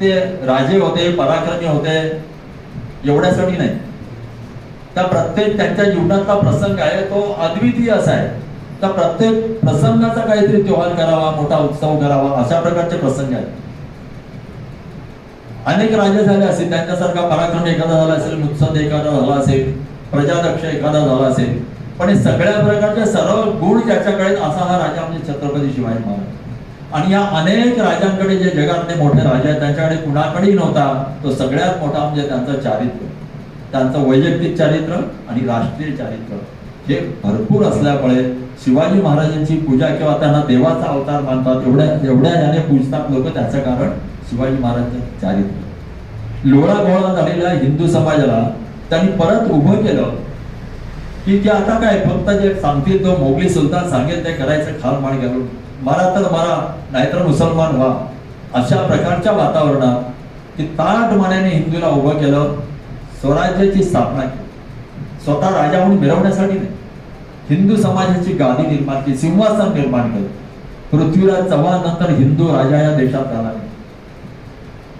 ते राजे होते पराक्रमी होते एवढ्यासाठी नाही. त्या प्रत्येक त्यांच्या जीवनातला प्रसंग आहे तो अद्वितीय असा आहे. त्या प्रत्येक प्रसंगाचा काहीतरी त्योहार करावा मोठा उत्सव करावा अशा प्रकारचे प्रसंग आहेत. अनेक राजे झाले असतील त्यांच्यासारखा पराक्रम एखादा झाला असेल मुत्सद एखादा झाला असेल प्रजादक्ष एखादा झाला असेल पण हे सगळ्या प्रकारचे सर्व गुण ज्याच्याकडे असा हा राजा म्हणजे छत्रपती शिवाजी महाराज. आणि या अनेक राजांकडे जे जगातले मोठे राजा आहेत त्यांच्याकडे कुणाकडेही नव्हता तो सगळ्यात मोठा म्हणजे त्यांचं चारित्र्य त्यांचं वैयक्तिक चारित्र्य आणि राष्ट्रीय चारित्र्य हे भरपूर असल्यामुळे शिवाजी महाराजांची पूजा किंवा त्यांना देवाचा अवतार मानतात एवढ्या एवढ्या याने पूजतात लोक त्याचं कारण शिवाजी महाराजांचं चारित्र्य लोळा गोळा झालेल्या हिंदू समाजाला त्यांनी परत उभं केलं की ते आता काय फक्त जे सांगतील तो मोगली सुलतान सांगेल ते करायचं खाल मान घालून. मारा तर मारा नाहीतर मुसलमान व्हा. अशा प्रकारच्या वातावरणात की ताट मान्याने हिंदूला उभं केलं स्वराज्याची स्थापना केली. स्वतः राजा म्हणून मिरवण्यासाठी नाही. हिंदू समाजाची गादी निर्माण केली सिंहासन निर्माण केलं. पृथ्वीराज चव्हाण नंतर हिंदू राजा या देशात आला नाही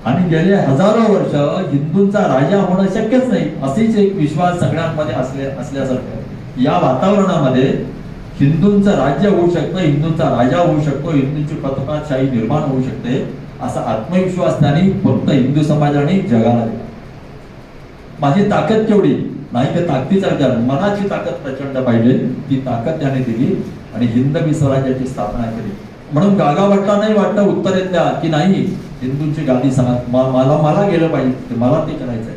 आणि गेले हजारो वर्ष हिंदूंचा राजा होणं शक्यच नाही असेच एक विश्वास सगळ्यांमध्ये असले असल्यासारखं या वातावरणामध्ये हिंदूंचं राज्य होऊ शकतं हिंदूंचा राजा होऊ शकतो हिंदूंची पत्रकारशाही निर्माण होऊ शकते असा आत्मविश्वास त्यांनी फक्त हिंदू समाजाने जगाला दिला. माझी ताकद केवढी? नाही तर ताकदीचा विचार मनाची ताकद प्रचंड पाहिजे ती ताकद त्याने दिली आणि हिंदवी स्वराज्याची स्थापना केली. म्हणून गागा वाटला नाही वाटतं उत्तरेतल्या की नाही? हिंदूंची गादी समा मला मला गेलं पाहिजे. मला ते करायचंय.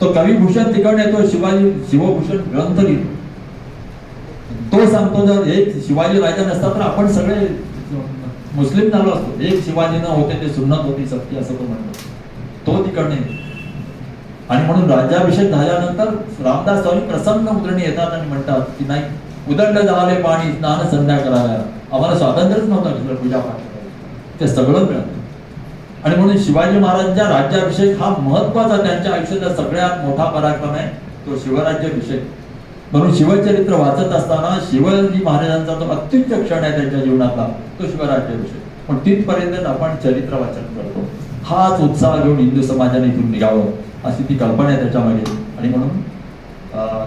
तो कवी भूषण तिकडे येतो शिवाजी शिवभूषण ग्रंथ लिहितो. तो सांगतो जर एक शिवाजी राजा नसता तर आपण सगळे मुस्लिम झालो असतो. एक शिवाजी न होते ते सुन्नत होती सत्य असं तो म्हणतो. तो तिकडने आणि म्हणून राज्याभिषेक झाल्यानंतर रामदास स्वामी प्रसन्न मुद्रणी येतात आणि म्हणतात की नाही उदंड झाले पाणी स्नान संध्या कराव्या आम्हाला स्वातंत्र्यच नव्हतं तिकडे पूजा पाठ ते सगळं मिळालं आणि म्हणून शिवाजी महाराजांचा राज्याभिषेक हा महत्त्वाचा त्यांच्या आयुष्याचा सगळ्यात मोठा पराक्रम आहे तो शिवराज्याभिषेक म्हणून शिवचरित्र वाचत असताना शिवाजी महाराजांचा जो अत्युच्च क्षण आहे त्यांच्या जीवनातला तो शिवराज्याभिषेक पण तिथपर्यंत आपण चरित्र वाचन करतो हाच उत्साह घेऊन हिंदू समाजाने इथून निघावं अशी ती कल्पना आहे त्याच्यामध्ये आणि म्हणून अं,